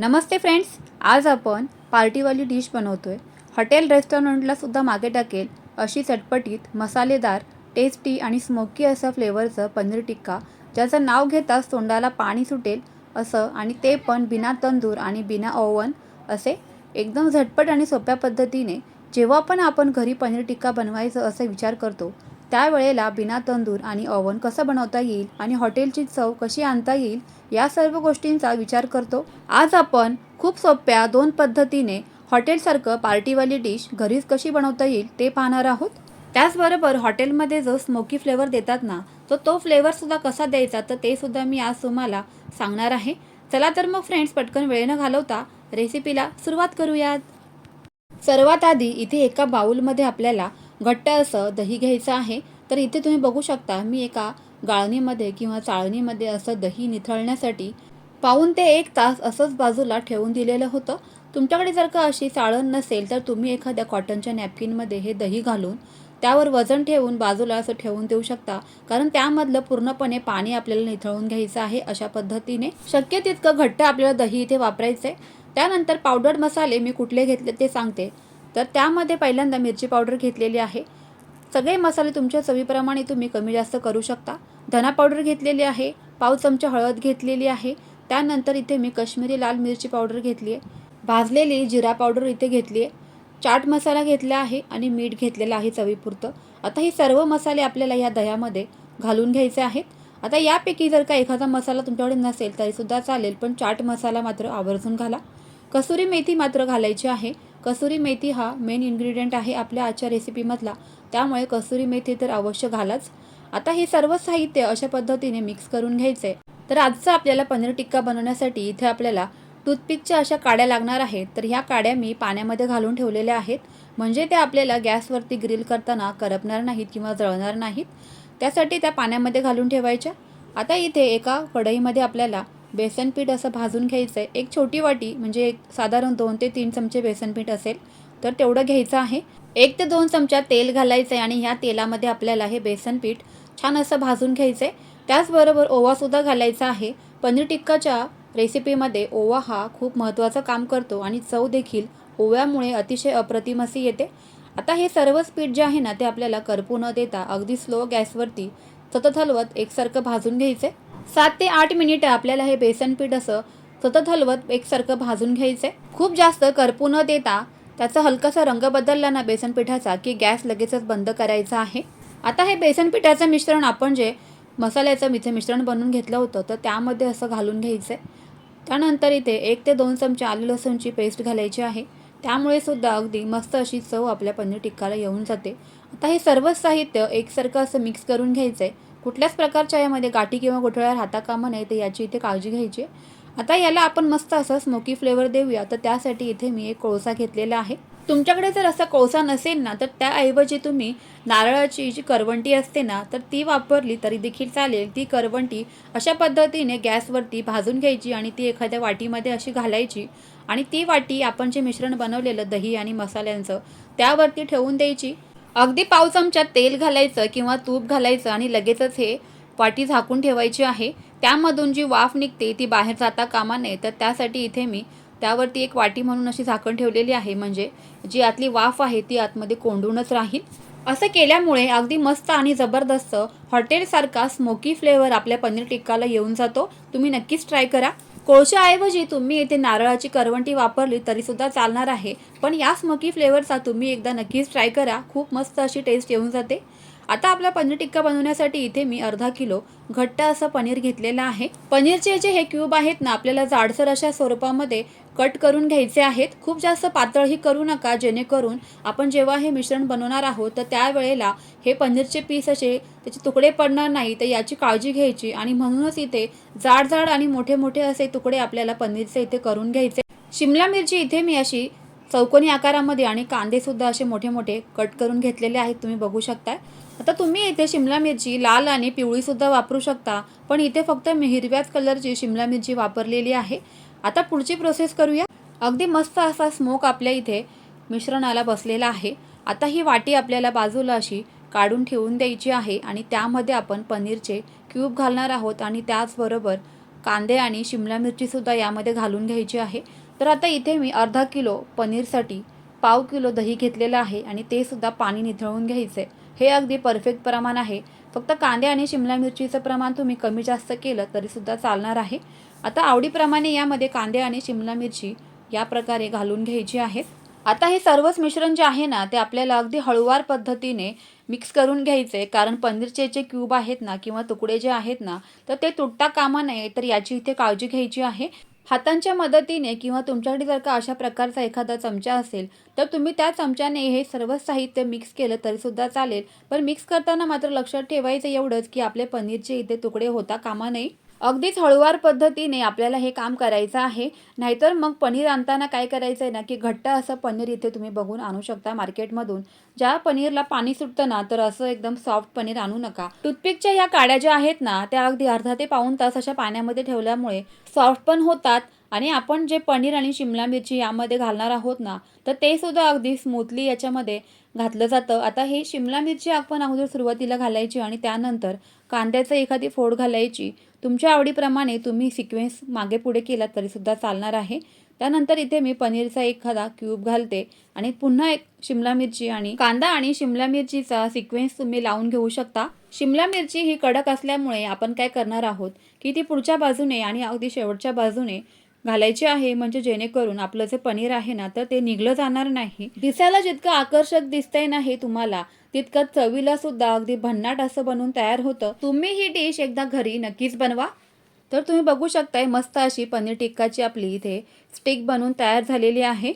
नमस्ते friends आज आपण पार्टीवाली dish बनवतोय. हॉटेल रेस्टॉरंटला सुद्धा मागे टाकेल अशी चटपटीत मसालेदार टेस्टी आणि स्मोकी असं फ्लेवरचं पनीर टिक्का ज्याचं नाव घेताच तोंडाला पाणी सुटेल असं आणि ते पण बिना तंदूर आणि बिना ओवन असे एकदम झटपट आणि सोप्या पद्धतीने जेव्हा पण आपण घरी पनीर टिक्का बनवायचं असे विचार करतो त्यावेळेला बिना तंदूर आणि ओव्हन कसं बनवता येईल आणि हॉटेलची चव कशी आणता येईल या सर्व गोष्टींचा विचार करतो. आज आपण खूप सोप्या दोन पद्धतीने हॉटेलसारखं पार्टीवाली डिश घरीच कशी बनवता येईल ते पाहणार आहोत. त्याचबरोबर हॉटेलमध्ये जो स्मोकी फ्लेवर देतात ना तो तो फ्लेवरसुद्धा कसा द्यायचा तर ते सुद्धा मी आज तुम्हाला सांगणार आहे. चला तर मग फ्रेंड्स पटकन वेळ न घालवता रेसिपीला सुरुवात करूयात. सर्वात आधी इथे एका बाऊलमध्ये आपल्याला घट्ट असं दही घ्यायचं आहे तर इथे तुम्ही बघू शकता मी एका गाळणीमध्ये किंवा चाळणीमध्ये असं दही निथळण्यासाठी पाऊन ते एक तास असंच बाजूला ठेवून दिलेलं होतं. तुमच्याकडे जर का अशी चाळण नसेल तर तुम्ही एखाद्या कॉटनच्या नॅपकिनमध्ये हे दही घालून त्यावर वजन ठेवून बाजूला असं ठेवून देऊ शकता कारण त्यामधलं पूर्णपणे पाणी आपल्याला निथळून घ्यायचं आहे अशा पद्धतीने. शक्य तितकं घट्ट आपल्याला दही इथे वापरायचं आहे त्यानंतर पावडर मसाले मी कुठले घेतले ते सांगते. तर त्यामध्ये पहिल्यांदा मिरची पावडर घेतलेली आहे. सगळे मसाले तुमच्या चवीप्रमाणे तुम्ही कमी जास्त करू शकता. धना पावडर घेतलेली आहे पाव चमचा हळद घेतलेली आहे. त्यानंतर इथे मी कश्मीरी लाल मिरची पावडर घेतली आहे. भाजलेली जिरा पावडर इथे घेतली आहे. चाट मसाला घेतला आहे आणि मीठ घेतलेलं आहे चवीपुरतं. आता हे सर्व मसाले आपल्याला या दह्यामध्ये घालून घ्यायचे आहेत. आता यापैकी जर का एखादा मसाला तुमच्याकडे नसेल तरीसुद्धा चालेल पण चाट मसाला मात्र आवर्जून घाला. कसुरी मेथी मात्र घालायची आहे. कसुरी मेथी हा मेन इन्ग्रेडियंट आहे आपल्या आजच्या रेसिपीमधला त्यामुळे कसुरी मेथी तर अवश्य घालाच. आता हे सर्व साहित्य अशा पद्धतीने मिक्स करून घ्यायचे. तर आजचा आपल्याला पनीर टिक्का बनवण्यासाठी इथे आपल्याला टूथपिकच्या अशा काड्या लागणार आहेत. तर ह्या काड्या मी पाण्यामध्ये घालून ठेवलेल्या आहेत. म्हणजे त्या आपल्याला गॅसवरती ग्रिल करताना करपणार नाहीत किंवा जळणार नाहीत. त्यासाठी त्या पाण्यामध्ये घालून ठेवायच्या. आता इथे एका कढईमध्ये आपल्याला बेसन पीठ असं भाजून घ्यायचं आहे एक छोटी वाटी म्हणजे एक साधारण दोन ते तीन चमचे बेसन पीठ असेल तर तेवढं घ्यायचं आहे. एक ते दोन चमचा तेल घालायचं आहे आणि ह्या तेलामध्ये आपल्याला हे बेसन पीठ छान असं भाजून घ्यायचं आहे त्याचबरोबर ओवासुद्धा घालायचा आहे. पनीर टिक्काच्या रेसिपीमध्ये ओवा हा खूप महत्त्वाचं काम करतो आणि चव देखील ओव्यामुळे अतिशय अप्रतिम अशी येते. आता हे सर्वच पीठ जे आहे ना ते आपल्याला करपू न देता अगदी स्लो गॅसवरती सतत हलवत एकसारखं भाजून घ्यायचं आहे सात ते आठ मिनिटं आपल्याला हे बेसन पीठ असं सतत हलवत एकसारखं भाजून घ्यायचं आहे खूप जास्त करपू न देता त्याचा हलकासा रंग बदलला ना बेसन पिठाचा की गॅस लगेचच बंद करायचा आहे. आता हे बेसन पिठाचं मिश्रण आपण जे मसाल्याचं इथे मिश्रण बनवून घेतलं होतं तर त्यामध्ये असं घालून घ्यायचं आहे त्यानंतर इथे एक ते दोन चमचे आलू लसूणची पेस्ट घालायची आहे. त्यामुळे सुद्धा अगदी मस्त अशी चव आपल्या पनीर टिक्काला येऊन जाते. आता हे सर्वच साहित्य एकसारखं असं मिक्स करून घ्यायचं आहे कुठल्याच प्रकारच्या यामध्ये गाठी किंवा गोठळ्या राहता कामा नये तर याची इथे काळजी घ्यायची आता याला आपण मस्त असं स्मोकी फ्लेवर देऊया. तर त्यासाठी इथे मी एक कोळसा घेतलेला आहे. तुमच्याकडे जर असा कोळसा नसेल ना तर त्याऐवजी तुम्ही नारळाची जी करवंटी असते ना तर ती वापरली तरी देखील चालेल. ती करवंटी अशा पद्धतीने गॅसवरती भाजून घ्यायची आणि ती एखाद्या वाटीमध्ये अशी घालायची आणि ती वाटी आपण जे मिश्रण बनवलेलं दही आणि मसाल्यांचं त्यावरती ठेवून द्यायची. अगदी पाव चमच्यात तेल घालायचं किंवा तूप घालायचं आणि लगेचच हे वाटी झाकून ठेवायची आहे. त्यामधून जी वाफ निघते ती बाहेर जाता कामा नये. तर त्यासाठी इथे मी त्यावरती एक वाटी म्हणून अशी झाकण ठेवलेली आहे. म्हणजे जी आतली वाफ आहे ती आतमध्ये कोंडूनच राहील. असं केल्यामुळे अगदी मस्त आणि जबरदस्त हॉटेलसारखा स्मोकी फ्लेवर आपल्या पनीर टिक्काला येऊन जातो. तुम्ही नक्कीच ट्राय करा. कोळशाऐवजी तुम्ही येथे नारळाची करवंटी वापरली तरीसुद्धा चालणार आहे. पण या स्मकी फ्लेवरचा तुम्ही एकदा नक्कीच ट्राय करा. खूप मस्त अशी टेस्ट येऊन जाते. आता आपला पनीर टिक्का बनवण्यासाठी इथे मी अर्धा किलो घट्ट असं पनीर घेतलेलं आहे. पनीरचे जे हे क्यूब आहेत ना आपल्याला जाडसर अशा स्वरूपामध्ये कट करून घ्यायचे आहेत. खूप जास्त पातळही करू नका जेणेकरून आपण जेव्हा हे मिश्रण बनवणार आहोत तर त्यावेळेला हे पनीरचे पीस असे त्याचे तुकडे पडणार नाही तर याची काळजी घ्यायची आणि म्हणूनच इथे जाड जाड आणि मोठे मोठे असे तुकडे आपल्याला पनीरचे इथे करून घ्यायचे. शिमला मिरची इथे मी अशी चौकोनी आकारामध्ये आणि कांदेसुद्धा असे मोठे मोठे कट करून घेतलेले आहेत तुम्ही बघू शकताय. आता तुम्ही इथे शिमला मिरची लाल आणि पिवळीसुद्धा वापरू शकता पण इथे फक्त मी हिरव्याच कलरची शिमला मिरची वापरलेली आहे. आता पुढची प्रोसेस करूया. अगदी मस्त असा स्मोक आपल्या इथे मिश्रणाला बसलेला आहे. आता ही वाटी आपल्याला बाजूला अशी काढून ठेवून द्यायची आहे आणि त्यामध्ये आपण पनीरचे क्यूब घालणार आहोत आणि त्याचबरोबर कांदे आणि शिमला मिरचीसुद्धा यामध्ये घालून घ्यायची आहे. तर आता इथे मी अर्धा किलो पनीरसाठी पाव किलो दही घेतलेलं आहे आणि ते सुद्धा पाणी निथळून घ्यायचं आहे हे अगदी परफेक्ट प्रमाण आहे. फक्त कांदे आणि शिमला मिरचीचं प्रमाण तुम्ही कमी जास्त केलं तरीसुद्धा चालणार आहे. आता आवडीप्रमाणे यामध्ये कांदे आणि शिमला मिरची या प्रकारे घालून घ्यायची आहेत आता हे सर्वच मिश्रण जे आहे ना ते आपल्याला अगदी हळूवार पद्धतीने मिक्स करून घ्यायचे कारण पनीरचे जे क्यूब आहेत ना किंवा तुकडे जे आहेत ना तर ते तुटता कामा नये तर याची इथे काळजी घ्यायची आहे. हातांच्या मदतीने किंवा तुमच्याकडे जर का अशा प्रकारचा एखादा चमचा असेल तर तुम्ही त्या चमच्याने हे सर्व साहित्य मिक्स केलं तरीसुद्धा चालेल. पण मिक्स करताना मात्र लक्षात ठेवायचं एवढंच की आपले पनीरचे इथे तुकडे होता कामा नये. अगदीच हळुवार पद्धतीने आपल्याला हे काम करायचं आहे. नाहीतर मग पनीर आणताना काय करायचं आहे ना की घट्ट असं पनीर इथे तुम्ही बघून आणू शकता मार्केटमधून. ज्या पनीरला पाणी सुटतं ना तर असं एकदम सॉफ्ट पनीर आणू नका. टूथपिकच्या ह्या काड्या ज्या आहेत ना त्या अगदी अर्धा ते पाऊण तास अशा पाण्यामध्ये ठेवल्यामुळे सॉफ्ट पण होतात आणि आपण जे पनीर आणि शिमला मिरची यामध्ये घालणार आहोत ना तर ते सुद्धा अगदी स्मूथली याच्यामध्ये घातलं जातं. आता ही शिमला मिरची आपण अगोदर सुरुवातीला घालायची आणि त्यानंतर कांद्याचं एखादी फोड घालायची. तुमच्या आवडीप्रमाणे तुम्ही सिक्वेन्स मागे पुढे केला तरीसुद्धा चालणार आहे. त्यानंतर इथे मी पनीरचा एखादा क्यूब घालते आणि पुन्हा एक शिमला मिरची आणि कांदा आणि शिमला मिरचीचा सिक्वेन्स तुम्ही लावून घेऊ शकता. शिमला मिरची ही कडक असल्यामुळे आपण काय करणार आहोत की ती पुढच्या बाजूने आणि अगदी शेवटच्या बाजूने घालायची आहे म्हणजे जेणेकरून आपलं जे पनीर आहे ना तर ते निघलं जाणार नाही. दिसायला जितकं आकर्षक दिसतंय ना हे तुम्हाला तितकं चवीला सुद्धा अगदी भन्नाट असं बनवून तयार होतं. तुम्ही ही डिश एकदा घरी नक्कीच बनवा. तर तुम्ही बघू शकताय मस्त अशी पनीर टिक्काची आपली इथे स्टिक बनवून तयार झालेली आहे.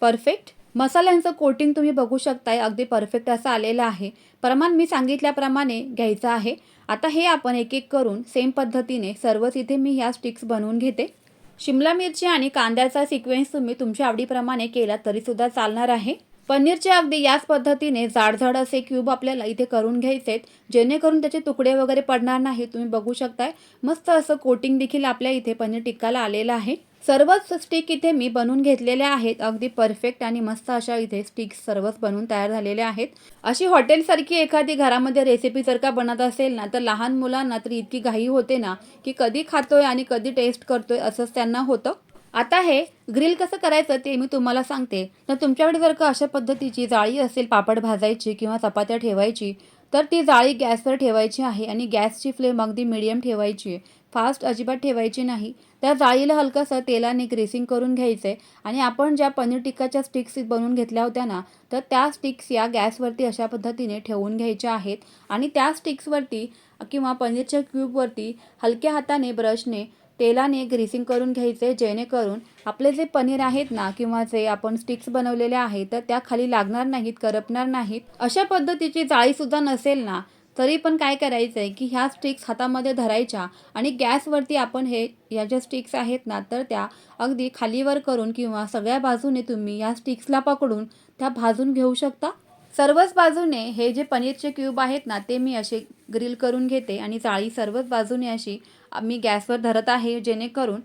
परफेक्ट. मसाल्यांचं कोटिंग तुम्ही बघू शकताय अगदी परफेक्ट असं आलेलं आहे. प्रमाण मी सांगितल्याप्रमाणे घ्यायचं आहे. आता हे आपण एक एक करून सेम पद्धतीने सर्वच इथे मी ह्या स्टिक्स बनवून घेते. शिमला मिरची आणि कांद्याचा सिक्वेन्स तुम्ही तुमच्या आवडीप्रमाणे केला तरीसुद्धा चालणार आहे. पनीरचे अगदी याच पद्धतीने जाडजाड असे क्यूब आपल्याला इथे करून घ्यायचे आहेत जेणेकरून त्याचे तुकडे वगैरे पडणार नाही तुम्ही बघू शकताय. मस्त असं कोटिंग देखील आपल्या इथे पनीर टिक्काला आलेलं आहे. सर्वच स्टिक इथे मी बनवून घेतलेल्या आहेत. अगदी परफेक्ट आणि मस्त अशा इथे स्टिक्स सर्वच बनवून तयार झालेल्या आहेत. अशी हॉटेलसारखी एखादी घरामध्ये रेसिपी जर का बनत असेल ना तर लहान मुलांना तर इतकी घाई होते ना की कधी खातोय आणि कधी टेस्ट करतोय असंच त्यांना होतं. आता हे ग्रिल कसं करायचं ते मी तुम्हाला सांगते. तर तुमच्याकडे जर का अशा पद्धतीची जाळी असेल पापड भाजायची किंवा चपात्या ठेवायची तर ती जाळी गॅसवर ठेवायची आहे आणि गॅसची फ्लेम अगदी मिडियम ठेवायची आहे. फास्ट अजिबात ठेवायची नाही. त्या जाळीला हलकंसं तेलाने ग्रेसिंग करून घ्यायचं आहे आणि आपण ज्या पनीर टिक्काच्या स्टिक्स बनवून घेतल्या होत्या ना तर त्या स्टिक्स या गॅसवरती अशा पद्धतीने ठेवून घ्यायच्या आहेत आणि त्या स्टिक्सवरती किंवा पनीरच्या क्यूबवरती हलक्या हाताने ब्रशने तेलाने ग्रीसिंग करून घ्यायचे जेणेकरून आपले जे पनीर आहेत ना किंवा जे आपण स्टिक्स बनवलेले आहेत तर त्या खाली लागणार नाहीत करपणार नाहीत. अशा पद्धतीची जाळीसुद्धा नसेल ना तरी पण काय करायचं आहे की ह्या स्टिक्स हातामध्ये धरायच्या आणि गॅसवरती आपण हे या ज्या स्टिक्स आहेत ना तर त्या अगदी खालीवर करून किंवा सगळ्या बाजूने तुम्ही या स्टिक्सला पकडून त्या भाजून घेऊ शकता. सर्वच बाजूने हे जे पनीरचे क्यूब आहेत ना ते मी असे ग्रिल करून घेते आणि जाळी सर्वच बाजूने अशी मी गॅसवर धरत आहे जेणेकरून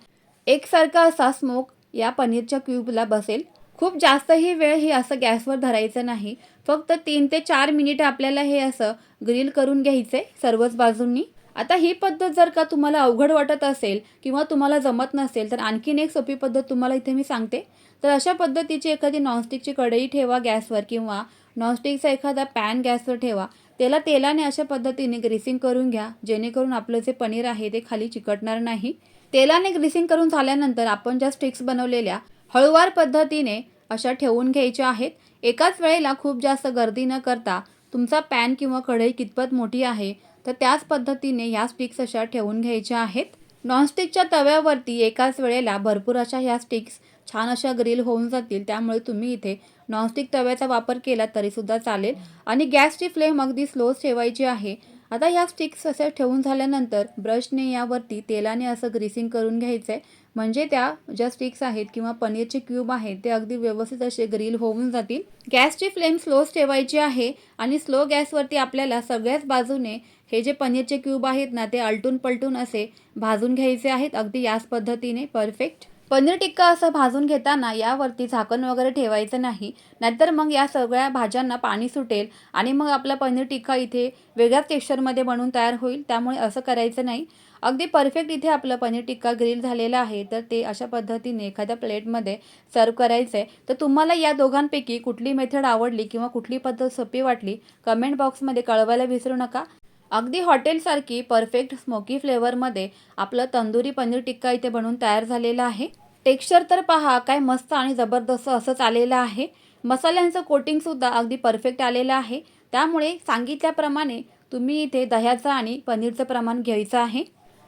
एकसारखा असा स्मोक या पनीरच्या क्यूबला बसेल. खूप जास्तही वेळ हे असं गॅसवर धरायचं नाही. फक्त तीन ते चार मिनिट आपल्याला हे असं ग्रिल करून घ्यायचे सर्वच बाजूंनी. आता ही पद्धत जर का तुम्हाला अवघड वाटत असेल किंवा तुम्हाला जमत नसेल तर आणखीन एक सोपी पद्धत तुम्हाला इथे मी सांगते. तर अशा पद्धतीची एखादी नॉनस्टिकची कढई ठेवा गॅसवर किंवा नॉनस्टिकचा एखादा पॅन गॅसवर ठेवा. त्याला तेलाने अशा पद्धतीने ग्रेसिंग करून घ्या जेणेकरून आपलं जे पनीर आहे ते खाली चिकटणार नाही. तेलाने ग्रेसिंग करून झाल्यानंतर आपण ज्या स्टिक्स बनवलेल्या हळूवार पद्धतीने अशा ठेवून घ्यायच्या आहेत. एकाच वेळेला खूप जास्त गर्दी न करता तुमचा पॅन किंवा कढई कितपत मोठी आहे तर त्याच पद्धतीने ह्या स्टिक्स अशा ठेवून घ्यायच्या आहेत. नॉनस्टिकच्या तव्यावरती एकाच वेळेला भरपूर अशा ह्या स्टिक्स छान अशा ग्रिल होऊन जातील त्यामुळे तुम्ही इथे नॉनस्टिक तव्याचा वापर केला तरीसुद्धा चालेल. आणि गॅसची फ्लेम अगदी स्लोच ठेवायची आहे. आता ह्या स्टिक्स असे ठेवून झाल्यानंतर ब्रशने यावरती तेलाने असं ग्रीसिंग करून घ्यायचं आहे म्हणजे त्या ज्या स्टिक्स आहेत किंवा पनीरचे क्यूब आहेत ते अगदी व्यवस्थित असे ग्रिल होऊन जातील. गॅसची फ्लेम स्लोच ठेवायची आहे आणि स्लो गॅसवरती आपल्याला सगळ्याच बाजूने हे जे पनीरचे क्यूब आहेत ना ते अलटून पलटून असे भाजून घ्यायचे आहेत. अगदी याच पद्धतीने. परफेक्ट पनीर टिक्का असं भाजून घेताना यावरती झाकण वगैरे ठेवायचं नाही. नाहीतर मग या सगळ्या भाज्यांना पाणी सुटेल आणि मग आपला पनीर टिक्का इथे वेगळ्याच टेक्स्चरमध्ये बनून तयार होईल. त्यामुळे असं करायचं नाही. अगदी परफेक्ट इथे आपलं पनीर टिक्का ग्रिल झालेलं आहे. तर ते अशा पद्धतीने एखाद्या प्लेटमध्ये सर्व करायचं आहे तर तुम्हाला या दोघांपैकी कुठली मेथड आवडली किंवा कुठली पद्धत सोपी वाटली कमेंट बॉक्समध्ये कळवायला विसरू नका. अगदी हॉटेलसारखी परफेक्ट स्मोकी फ्लेवरमध्ये आपलं तंदुरी पनीर टिक्का इथे बनवून तयार झालेलं आहे. टेक्स्चर तर पहा काय मस्त आणि जबरदस्त असंच आलेलं आहे. मसाल्यांचं कोटिंगसुद्धा अगदी परफेक्ट आलेलं आहे. त्यामुळे सांगितल्याप्रमाणे तुम्ही इथे दह्याचं आणि पनीरचं प्रमाण घ्यायचं आहे.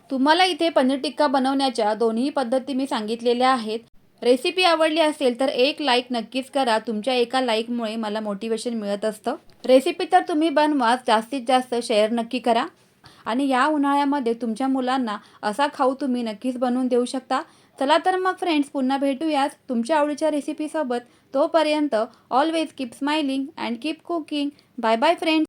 तुम्हाला इथे पनीर टिक्का बनवण्याच्या दोन्ही पद्धती मी सांगितलेल्या आहेत. रेसिपी आवडली असेल तर एक लाईक नक्कीच करा. तुमच्या एका लाईकमुळे मला मोटिवेशन मिळत असतं. रेसिपी तर तुम्ही बनवाच जास्तीत जास्त शेअर नक्की करा. आणि या उन्हाळ्यामध्ये तुमच्या मुलांना असा खाऊ तुम्ही नक्कीच बनवून देऊ शकता. चला तर मग फ्रेंड्स पुन्हा भेटूयाच तुमच्या आवडीच्या रेसिपीसोबत तोपर्यंत always keep smiling and keep cooking bye bye friends